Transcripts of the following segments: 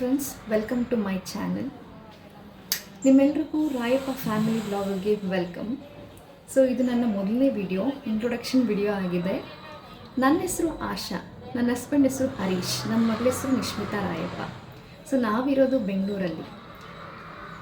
Friends welcome to my channel ನಿಮ್ಮೆಲ್ರಿಗೂ Rayappa family ಬ್ಲಾಗರ್ಗೆ welcome so ಇದು ನನ್ನ ಮೊದಲನೇ ವಿಡಿಯೋ ಇಂಟ್ರೊಡಕ್ಷನ್ ವಿಡಿಯೋ ಆಗಿದೆ. ನನ್ನ ಹೆಸರು ಆಶಾ, ನನ್ನ ಹಸ್ಬೆಂಡ್ ಹೆಸರು ಹರೀಶ್, ನನ್ನ ಮಗಳ ಹೆಸರು ನಿಶ್ಮಿತಾ ರಾಯಪ್ಪ. ಸೊ ನಾವಿರೋದು ಬೆಂಗಳೂರಲ್ಲಿ.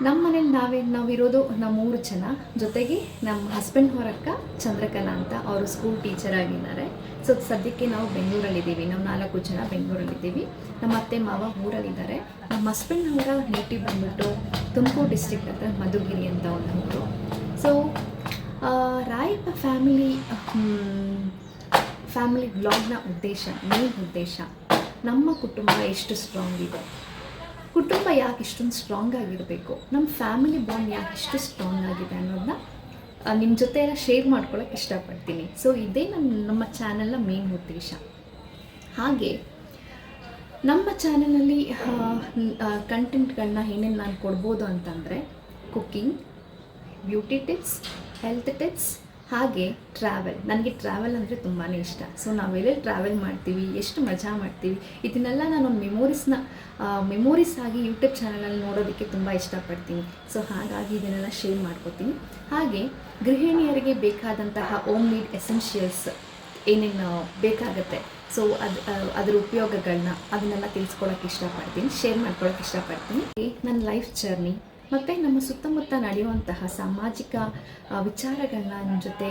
ನಮ್ಮ ಮನೇಲಿ ನಾವೇ ನಾವಿರೋದು ನಮ್ಮ ಮೂರು ಜನ. ಜೊತೆಗೆ ನಮ್ಮ ಹಸ್ಬೆಂಡ್ ಹೊರಕ್ಕ ಚಂದ್ರಕಲಾ ಅಂತ ಅವರು ಸ್ಕೂಲ್ ಟೀಚರ್ ಆಗಿದ್ದಾರೆ. ಸೊ ಸದ್ಯಕ್ಕೆ ನಾವು ಬೆಂಗಳೂರಲ್ಲಿದ್ದೀವಿ. ನಾವು ನಾಲ್ಕು ಜನ ಬೆಂಗಳೂರಲ್ಲಿದ್ದೀವಿ. ನಮ್ಮ ಅತ್ತೆ ಮಾವ ಊರಲ್ಲಿದ್ದಾರೆ. ನಮ್ಮ ಹಸ್ಬೆಂಡ್ ಅವರ ನೇಟಿವ್ ಬಂದ್ಬಿಟ್ಟು ತುಮಕೂರು ಡಿಸ್ಟಿಕ್ ಹತ್ರ ಮಧುಗಿರಿ ಅಂತ ಒಂದು ಊರು. ಸೊ ರಾಯಪ್ಪ ಫ್ಯಾಮಿಲಿ ಫ್ಯಾಮಿಲಿ ಬ್ಲಾಗ್ನ ಉದ್ದೇಶ ಮೇನ್ ಉದ್ದೇಶ, ನಮ್ಮ ಕುಟುಂಬ ಎಷ್ಟು ಸ್ಟ್ರಾಂಗ್ ಇದೆ? ಕುಟುಂಬ ಯಾಕೆ ಇಷ್ಟೊಂದು ಸ್ಟ್ರಾಂಗ್ ಆಗಿರಬೇಕು? ನಮ್ಮ ಫ್ಯಾಮಿಲಿ ಬಾಂಡ್ ಯಾಕೆ ಇಷ್ಟು ಸ್ಟ್ರಾಂಗ್ ಆಗಿದೆ ಅನ್ನೋದನ್ನ ನಿಮ್ಮ ಜೊತೆ ಶೇರ್ ಮಾಡ್ಕೊಳ್ಳೋಕೆ ಇಷ್ಟಪಡ್ತೀನಿ. ಸೊ ಇದೇ ನಮ್ಮ ನಮ್ಮ ಚಾನಲ್ನ ಮೇನ್ ಉದ್ದೇಶ. ಹಾಗೆ, ನಮ್ಮ ಚಾನಲಲ್ಲಿ ಕಂಟೆಂಟ್ಗಳನ್ನ ಏನೇನು ನಾನು ಕೊಡ್ಬೋದು ಅಂತಂದರೆ cooking beauty tips health tips ಹಾಗೆ ಟ್ರಾವೆಲ್ ನನಗೆ ಟ್ರಾವೆಲ್ ಅಂದರೆ ತುಂಬಾ ಇಷ್ಟ. ಸೊ ನಾವೆಲ್ಲೆಲ್ಲಿ ಟ್ರಾವೆಲ್ ಮಾಡ್ತೀವಿ, ಎಷ್ಟು ಮಜಾ ಮಾಡ್ತೀವಿ, ಇದನ್ನೆಲ್ಲ ನಾನೊಂದು ಮೆಮೊರೀಸ್ನ ಮೆಮೊರೀಸ್ ಆಗಿ ಯೂಟ್ಯೂಬ್ ಚಾನಲಲ್ಲಿ ನೋಡೋದಕ್ಕೆ ತುಂಬ ಇಷ್ಟಪಡ್ತೀನಿ. ಸೊ ಹಾಗಾಗಿ ಇದನ್ನೆಲ್ಲ ಶೇರ್ ಮಾಡ್ಕೋತೀನಿ. ಹಾಗೆ ಗೃಹಿಣಿಯರಿಗೆ ಬೇಕಾದಂತಹ ಓಮ್ ನೀಡ್ ಎಸೆನ್ಷಿಯಲ್ಸ್ ಏನೇನು ಬೇಕಾಗುತ್ತೆ. ಸೊ ಅದು ಅದರ ಉಪಯೋಗಗಳನ್ನ ಅದನ್ನೆಲ್ಲ ತಿಳಿಸ್ಕೊಳಕ್ಕೆ ಇಷ್ಟಪಡ್ತೀನಿ ಶೇರ್ ಮಾಡ್ಕೊಳಕ್ಕೆ ಇಷ್ಟಪಡ್ತೀನಿ. ನನ್ನ ಲೈಫ್ ಜರ್ನಿ ಮತ್ತು ನಮ್ಮ ಸುತ್ತಮುತ್ತ ನಡೆಯುವಂತಹ ಸಾಮಾಜಿಕ ವಿಚಾರಗಳನ್ನ ನಿಮ್ಮ ಜೊತೆ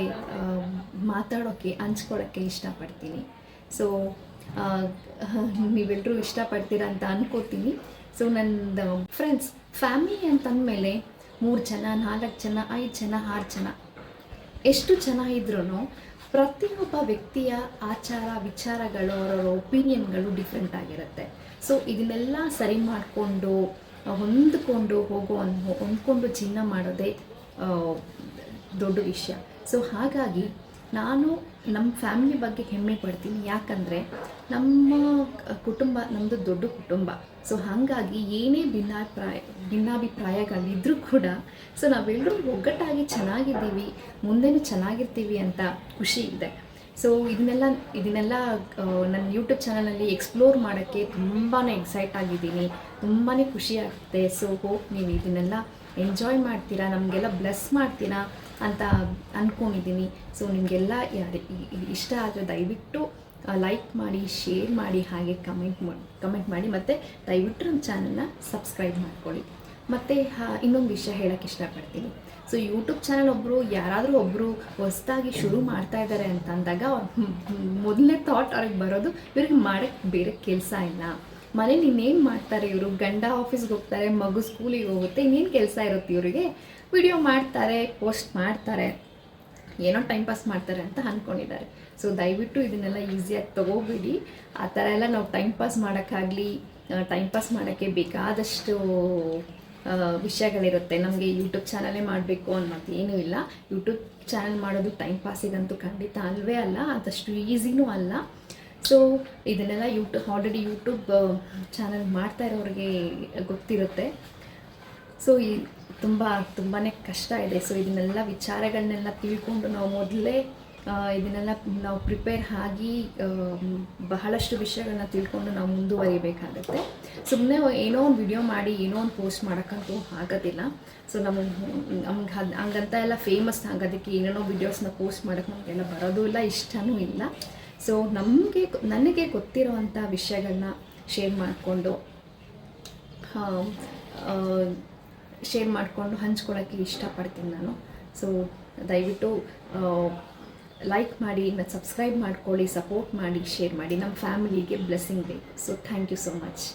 ಮಾತಾಡೋಕ್ಕೆ ಹಂಚ್ಕೊಳ್ಳೋಕ್ಕೆ ಇಷ್ಟಪಡ್ತೀನಿ. ಸೊ ನೀವೆಲ್ಲರೂ ಇಷ್ಟಪಡ್ತೀರ ಅಂತ ಅಂದ್ಕೋತೀನಿ ಸೊ ನನ್ನ ಫ್ರೆಂಡ್ಸ್ ಫ್ಯಾಮಿಲಿ ಅಂತಂದಮೇಲೆ ಮೂರು ಜನ, ನಾಲ್ಕು ಜನ, ಐದು ಜನ, ಆರು ಜನ, ಎಷ್ಟು ಜನ ಇದ್ರೂ ಪ್ರತಿಯೊಬ್ಬ ವ್ಯಕ್ತಿಯ ಆಚಾರ, ವಿಚಾರಗಳು, ಅವರವರ ಒಪಿನಿಯನ್ಗಳು ಡಿಫ್ರೆಂಟ್ ಆಗಿರುತ್ತೆ. ಸೊ ಇದನ್ನೆಲ್ಲ ಸರಿ ಮಾಡಿಕೊಂಡು ಹೊಂದ್ಕೊಂಡು ಹೋಗೋ ಹೊಂದ್ಕೊಂಡು ಜೀವನ ಮಾಡೋದೇ ದೊಡ್ಡ ವಿಷಯ. ಸೊ ಹಾಗಾಗಿ ನಾನು ನಮ್ಮ ಫ್ಯಾಮಿಲಿ ಬಗ್ಗೆ ಹೆಮ್ಮೆ ಪಡ್ತೀನಿ. ಯಾಕಂದರೆ ನಮ್ಮ ಕುಟುಂಬ ನಮ್ಮದು ದೊಡ್ಡ ಕುಟುಂಬ. ಸೊ ಹಾಗಾಗಿ ಏನೇ ಭಿನ್ನಾಭಿಪ್ರಾಯ ಭಿನ್ನಾಭಿಪ್ರಾಯಗಳಿದ್ರೂ ಕೂಡ ಸೊ ನಾವೆಲ್ಲರೂ ಒಗ್ಗಟ್ಟಾಗಿ ಚೆನ್ನಾಗಿದ್ದೀವಿ, ಮುಂದೆನೂ ಚೆನ್ನಾಗಿರ್ತೀವಿ ಅಂತ ಖುಷಿ ಇದೆ. ಸೊ ಇದನ್ನೆಲ್ಲ ಇದನ್ನೆಲ್ಲ ನನ್ನ ಯೂಟ್ಯೂಬ್ ಚಾನಲಲ್ಲಿ ಎಕ್ಸ್ಪ್ಲೋರ್ ಮಾಡೋಕ್ಕೆ ತುಂಬಾ ಎಕ್ಸೈಟ್ ಆಗಿದ್ದೀನಿ. ತುಂಬಾ ಖುಷಿ ಆಗುತ್ತೆ ಸೊ ಹೋಪ್ ನೀವು ಇದನ್ನೆಲ್ಲ ಎಂಜಾಯ್ ಮಾಡ್ತೀರಾ, ನಮಗೆಲ್ಲ ಬ್ಲೆಸ್ ಮಾಡ್ತೀರಾ ಅಂತ ಅಂದ್ಕೊಂಡಿದ್ದೀನಿ ಸೊ ನಿಮಗೆಲ್ಲ ಯಾರು ಇಷ್ಟ ಆದರೆ ದಯವಿಟ್ಟು ಲೈಕ್ ಮಾಡಿ ಶೇರ್ ಮಾಡಿ, ಹಾಗೆ ಕಮೆಂಟ್ ಮಾಡಿ ಕಮೆಂಟ್ ಮಾಡಿ ಮತ್ತು ದಯವಿಟ್ಟು ನಮ್ಮ ಚಾನಲ್ನ ಸಬ್ಸ್ಕ್ರೈಬ್ ಮಾಡ್ಕೊಳ್ಳಿ. ಮತ್ತು ಇನ್ನೊಂದು ವಿಷಯ ಹೇಳೋಕ್ಕೆ ಇಷ್ಟಪಡ್ತೀನಿ. ಸೊ ಯೂಟ್ಯೂಬ್ ಚಾನಲ್ ಒಬ್ಬರು ಯಾರಾದರೂ ಒಬ್ಬರು ಹೊಸದಾಗಿ ಶುರು ಮಾಡ್ತಾ ಇದ್ದಾರೆ ಅಂತ ಅಂದಾಗ ಮೊದಲನೇ ಥಾಟ್ ಅವ್ರಿಗೆ ಬರೋದು, ಇವ್ರಿಗೆ ಮಾಡೋಕ್ಕೆ ಬೇರೆ ಕೆಲಸ ಇಲ್ಲ. ಮನೇಲಿ ಇನ್ನೇನು ಮಾಡ್ತಾರೆ ಇವರು? ಗಂಡ ಆಫೀಸ್ಗೆ ಹೋಗ್ತಾರೆ, ಮಗು ಸ್ಕೂಲಿಗೆ ಹೋಗುತ್ತೆ, ಇನ್ನೇನು ಕೆಲಸ ಇರುತ್ತೆ ಇವರಿಗೆ? ವಿಡಿಯೋ ಮಾಡ್ತಾರೆ ಪೋಸ್ಟ್ ಮಾಡ್ತಾರೆ. ಏನೋ ಟೈಮ್ ಪಾಸ್ ಮಾಡ್ತಾರೆ ಅಂತ ಅಂದ್ಕೊಂಡಿದ್ದಾರೆ ಸೊ ದಯವಿಟ್ಟು ಇದನ್ನೆಲ್ಲ ಈಸಿಯಾಗಿ ತೊಗೋಬೇಡಿ. ಆ ಥರ ಎಲ್ಲ ನಾವು ಟೈಮ್ ಪಾಸ್ ಮಾಡೋಕ್ಕಾಗಲಿ ಟೈಮ್ ಪಾಸ್ ಮಾಡೋಕ್ಕೆ ಬೇಕಾದಷ್ಟು ವಿಷಯಗಳಿರುತ್ತೆ. ನಮಗೆ ಯೂಟ್ಯೂಬ್ ಚಾನಲೇ ಮಾಡಬೇಕು ಅನ್ನೋದು ಏನೂ ಇಲ್ಲ. ಯೂಟ್ಯೂಬ್ ಚಾನಲ್ ಮಾಡೋದು ಟೈಮ್ ಪಾಸಿಗಂತೂ ಖಂಡಿತ ಅಲ್ವೇ ಅಲ್ಲ ಅದಷ್ಟು ಈಸಿನೂ ಅಲ್ಲ. ಸೊ ಇದನ್ನೆಲ್ಲ ಯೂಟ್ಯೂಬ್ ಆಲ್ರೆಡಿ ಯೂಟ್ಯೂಬ್ ಚಾನಲ್ ಮಾಡ್ತಾ ಇರೋರಿಗೆ ಗೊತ್ತಿರುತ್ತೆ. ಸೊ ಈ ತುಂಬ ತುಂಬಾ ಕಷ್ಟ ಇದೆ. ಸೊ ಇದನ್ನೆಲ್ಲ ವಿಚಾರಗಳನ್ನೆಲ್ಲ ತಿಳ್ಕೊಂಡು ನಾವು ಮೊದಲೇ ಇದನ್ನೆಲ್ಲ ನಾವು ಪ್ರಿಪೇರ್ ಆಗಿ ಬಹಳಷ್ಟು ವಿಷಯಗಳನ್ನ ತಿಳ್ಕೊಂಡು ನಾವು ಮುಂದುವರಿಬೇಕಾಗತ್ತೆ. ಸುಮ್ಮನೆ ಏನೋ ಒಂದು ವಿಡಿಯೋ ಮಾಡಿ, ಏನೋ ಒಂದು ಪೋಸ್ಟ್ ಮಾಡೋಕ್ಕಂತೂ ಆಗೋದಿಲ್ಲ. ಸೊ ನಮಗೆ ನಮ್ಗೆ ಅದು ಹಂಗಂತ ಎಲ್ಲ ಫೇಮಸ್ ಆಗೋದಕ್ಕೆ ಏನೇನೋ ವಿಡಿಯೋಸ್ನ ಪೋಸ್ಟ್ ಮಾಡೋಕ್ಕೆ ನಮಗೆಲ್ಲ ಬರೋದು ಇಲ್ಲ, ಇಷ್ಟನೂ ಇಲ್ಲ. ಸೊ ನಮಗೆ ನನಗೆ ಗೊತ್ತಿರೋವಂಥ ವಿಷಯಗಳನ್ನ ಶೇರ್ ಮಾಡಿಕೊಂಡು ಶೇರ್ ಮಾಡಿಕೊಂಡು ಹಂಚ್ಕೊಳ್ಳೋಕ್ಕೆ ಇಷ್ಟಪಡ್ತೀನಿ ನಾನು. ಸೊ ದಯವಿಟ್ಟು ಲೈಕ್ ಮಾಡಿ ಮತ್ತು ಸಬ್ಸ್ಕ್ರೈಬ್ ಮಾಡ್ಕೊಳ್ಳಿ ಸಪೋರ್ಟ್ ಮಾಡಿ ಶೇರ್ ಮಾಡಿ. ನಮ್ಮ ಫ್ಯಾಮಿಲಿಗೆ ಬ್ಲೆಸ್ಸಿಂಗ್ ಬೇಕು. So thank you so much